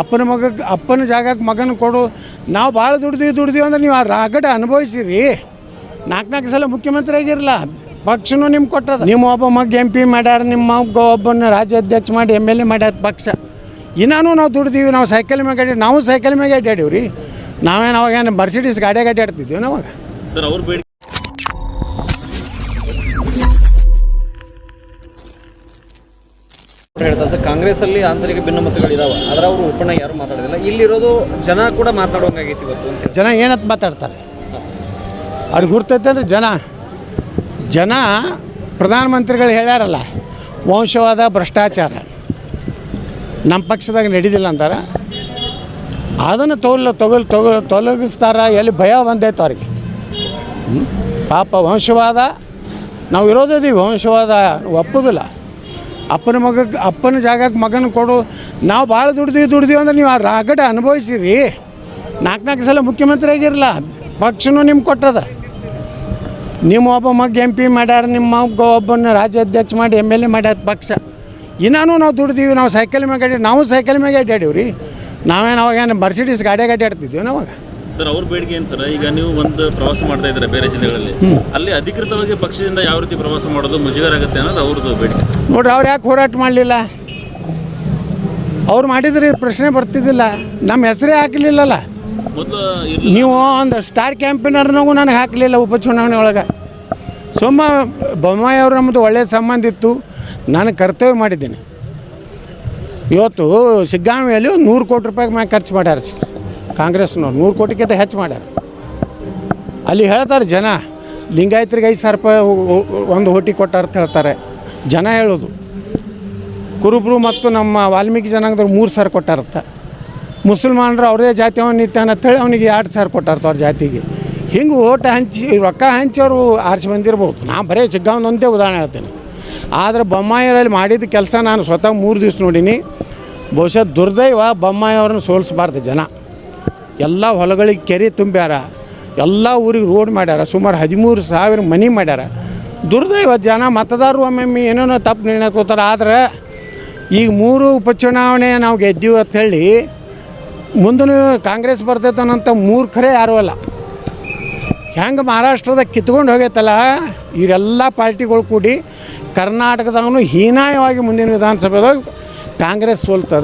ಅಪ್ಪನ ಮಗಕ್ಕೆ ಅಪ್ಪನ ಜಾಗಕ್ಕೆ ಮಗನ ಕೊಡು. ನಾವು ಭಾಳ ದುಡ್ದೀವಿ ದುಡ್ದೀವಿ ಅಂದ್ರೆ ನೀವು ಆ ರಾಗಡ ಅನುಭವಿಸಿರಿ. ನಾಲ್ಕು ನಾಲ್ಕು ಸಲ ಮುಖ್ಯಮಂತ್ರಿ ಆಗಿರಲ್ಲ ಪಕ್ಷನೂ ನಿಮ್ಗೆ ಕೊಟ್ಟದ. ನಿಮ್ಮ ಒಬ್ಬ ಮಗ ಎಂ ಪಿ ಮಾಡ್ಯಾರ ನಿಮ್ಮ ಮಗ ಒಬ್ಬನ ರಾಜ್ಯಾಧ್ಯಕ್ಷ ಮಾಡಿ ಎಂ ಎಲ್ ಎ ಮಾಡ್ಯಾರ ಪಕ್ಷ ಇನ್ನೂ ನಾವು ದುಡ್ದೀವಿ ನಾವು ಸೈಕಲ್ ಮ್ಯಾಗ ಅಡ್ಡಿ ನಾವು ಸೈಕಲ್ ಮ್ಯಾಗೆ ಅಡ್ಡಾಡೀವಿ ರೀ ನಾವೇನು ಅವಾಗೇನು ಮರ್ಸಿಡೀಸ್ ಗಾಡಿಯಾಗ ಅಡ್ಡಾಡ್ತಿದ್ದೀವಿ ನಾವಾಗ. ಬೇಡಿಕೆ ಹೇಳ್ತಾರೆ ಸರ್ ಕಾಂಗ್ರೆಸ್ ಅಲ್ಲಿ ಆಂತರಿಕ ಭಿನ್ನಮತಗಳಿದಾವೆ. ಆದ್ರೆ ಅವರು ಒಪ್ಪಣ ಯಾರು ಮಾತಾಡೋದಿಲ್ಲ. ಇಲ್ಲಿರೋದು ಜನ ಕೂಡ ಮಾತಾಡೋಂಗಾಗೈತಿ ಇವತ್ತು ಅಂತ ಜನ ಏನಂತ ಮಾತಾಡ್ತಾರೆ? ಅವ್ರಿಗೆ ಗುರ್ತೈತೆ ಅಂದ್ರೆ ಜನ. ಜನ ಪ್ರಧಾನಮಂತ್ರಿಗಳು ಹೇಳ್ಯಾರಲ್ಲ ವಂಶವಾದ ಭ್ರಷ್ಟಾಚಾರ. ನಮ್ಮ ಪಕ್ಷದಾಗ ನಡೀದಿಲ್ಲ ಅಂತಾರೆ. ಅದನ್ನು ತೊಗಲ್ ತೊಗಲ್ ತೊಗೊ ತೊಲಗಿಸ್ತಾರ ಎಲ್ಲಿ ಭಯ ಬಂದೈತೆ ಅವ್ರಿಗೆ. ಪಾಪ ವಂಶವಾದ ನಾವು ಇರೋದಿದ್ದೀವಿ ವಂಶವಾದ ಒಪ್ಪೋದಿಲ್ಲ. ಅಪ್ಪನ ಮಗಕ್ಕೆ ಅಪ್ಪನ ಜಾಗಕ್ಕೆ ಮಗನ ಕೊಡು. ನಾವು ಭಾಳ ದುಡ್ದೀವಿ ದುಡ್ದೀವಿ ಅಂದ್ರೆ ನೀವು ಆ ರಾಗಡ ಅನುಭವಿಸಿರಿ. ನಾಲ್ಕು ನಾಲ್ಕು ಸಲ ಮುಖ್ಯಮಂತ್ರಿ ಆಗಿರಲ್ಲ ಪಕ್ಷನೂ ನಿಮ್ಗೆ ಕೊಟ್ಟದ. ನಿಮ್ಮ ಒಬ್ಬ ಮಗ ಎಂ ಪಿ ಮಾಡ್ಯಾರ, ನಿಮ್ಮ ಮಗ ಒಬ್ಬನ ರಾಜ್ಯಾಧ್ಯಕ್ಷ ಮಾಡಿ ಎಂ ಎಲ್ ಎ ಮಾಡ್ಯಾರ ಪಕ್ಷ ಇನ್ನೂ ನಾವು ದುಡ್ದೀವಿ, ನಾವು ಸೈಕಲ್ ಮ್ಯಾಗ ಅಡ್ಡಾಡಿ ನಾವು ಸೈಕಲ್ ಮ್ಯಾಗೆ ಅಡ್ಡಾಡೀವಿ ರೀ ನಾವೇನು ಅವಾಗೇನು ಮರ್ಸಿಡೀಸ್ ಗಾಡಿಯಾಗ ಅಡ್ಡಾಡ್ತಿದ್ವಿ ನಾವಾಗ. ಸರ್ ಅವ್ರ ಬೇಡಿಕೆ ಏನು ಸರ್ ಈಗ ನೀವು ಒಂದು ಪ್ರವಾಸ ಮಾಡ್ತಾ ಇದ್ದಾರೆ ಬೇರೆ ಜಿಲ್ಲೆಗಳಲ್ಲಿ. ಅಲ್ಲಿ ಅಧಿಕೃತವಾಗಿ ಪಕ್ಷದಿಂದ ಯಾವ ರೀತಿ ಪ್ರವಾಸ ಮಾಡೋದು ಮುಜುಗರ ಆಗುತ್ತೆ ಅನ್ನೋದು ಅವ್ರದ್ದು ಬೇಡಿಕೆ. ನೋಡ್ರಿ ಅವ್ರು ಯಾಕೆ ಹೋರಾಟ ಮಾಡಲಿಲ್ಲ? ಅವ್ರು ಮಾಡಿದ್ರೆ ಪ್ರಶ್ನೆ ಬರ್ತಿದ್ದಿಲ್ಲ. ನಮ್ಮ ಹೆಸರೇ ಹಾಕಲಿಲ್ಲಲ್ಲ. ಮೊದಲು ಇರ್ಲಿ ನೀವು ಒಂದು ಸ್ಟಾರ್ ಕ್ಯಾಂಪಿನರ್ನಾಗು ನನಗೆ ಹಾಕಲಿಲ್ಲ ಉಪಚುನಾವಣೆ ಒಳಗೆ. ಸೋಮ ಬೊಮ್ಮಾಯಿ ಅವರು ನಮ್ಮದು ಒಳ್ಳೆಯ ಸಂಬಂಧ ಇತ್ತು. ನಾನು ಕರ್ತವ್ಯ ಮಾಡಿದ್ದೀನಿ. ಇವತ್ತು ಸಿಗ್ಗಾಮಿಯಲ್ಲಿ ಒಂದು ನೂರು ಕೋಟಿ ರೂಪಾಯಿ ಮ್ಯಾಗೆ ಖರ್ಚು ಮಾಡ್ಯಾರ ಕಾಂಗ್ರೆಸ್ನವ್ರು ನೂರು ಕೋಟಿಗಿಂತ ಹೆಚ್ಚು ಮಾಡ್ಯಾರ. ಅಲ್ಲಿ ಹೇಳ್ತಾರೆ ಜನ, ಲಿಂಗಾಯತ್ರಿಗೆ ಐದು ಸಾವಿರ ರೂಪಾಯಿ ಒಂದು ಹೋಟಿ ಕೊಟ್ಟಾರ ಅಂತ ಹೇಳ್ತಾರೆ. ಜನ ಹೇಳೋದು, ಕುರುಬರು ಮತ್ತು ನಮ್ಮ ವಾಲ್ಮೀಕಿ ಜನಾಂಗದವ್ರು ಮೂರು ಸಾವಿರ ಕೊಟ್ಟಾರತ್ತ. ಮುಸಲ್ಮಾನರು ಅವರೇ ಜಾತಿ ನಿತ್ಯಾನ ಅಂತೇಳಿ ಅವನಿಗೆ ಎರಡು ಸಾವಿರ ಕೊಟ್ಟಾರತ್ತ ಅವ್ರ ಜಾತಿಗೆ. ಹಿಂಗೆ ಓಟ ಹಂಚಿ, ರೊಕ್ಕ ಹಂಚಿ ಅವರು ಆರಿಸಿ ಬಂದಿರ್ಬೋದು. ನಾನು ಬರೀ ಚಿಕ್ಕವನೊಂದೇ ಉದಾಹರಣೆ ಹೇಳ್ತೇನೆ. ಆದರೆ ಬೊಮ್ಮಾಯಿರಲ್ಲಿ ಮಾಡಿದ ಕೆಲಸ ನಾನು ಸ್ವತಃ ಮೂರು ದಿವ್ಸ ನೋಡೀನಿ. ಬಹುಶಃ ದುರ್ದೈವ ಬೊಮ್ಮಾಯಿ ಅವ್ರನ್ನ ಸೋಲಿಸಬಾರ್ದು ಜನ. ಎಲ್ಲ ಹೊಲಗಳಿಗೆ ಕೆರೆ ತುಂಬ್ಯಾರ, ಎಲ್ಲ ಊರಿಗೆ ರೋಡ್ ಮಾಡ್ಯಾರ, ಸುಮಾರು ಹದಿಮೂರು ಸಾವಿರ ಮನೆ ಮಾಡ್ಯಾರ. ದುರ್ದೈವ ಜನ, ಮತದಾರರು ಒಮ್ಮೊಮ್ಮೆ ಏನೇನೋ ತಪ್ಪು ನಿರ್ಣಯ ಆದರೆ ಈಗ ಮೂರು ಉಪಚುನಾವಣೆ ನಾವು ಗೆದ್ದೀವಿ ಅಂತ ಹೇಳಿ ಮುಂದೂ ಕಾಂಗ್ರೆಸ್ ಬರ್ತೈತನಂತ ಮೂರ್ಖರೇ ಯಾರೂ ಅಲ್ಲ. ಹೆಂಗೆ ಮಹಾರಾಷ್ಟ್ರದಾಗ ಕಿತ್ಕೊಂಡು ಹೋಗೈತಲ್ಲ, ಇವರೆಲ್ಲ ಪಾರ್ಟಿಗಳು ಕೂಡಿ ಕರ್ನಾಟಕದಾಗೂ ಹೀನಾಯವಾಗಿ ಮುಂದಿನ ವಿಧಾನಸಭೆದಾಗ ಕಾಂಗ್ರೆಸ್ ಸೋಲ್ತದ.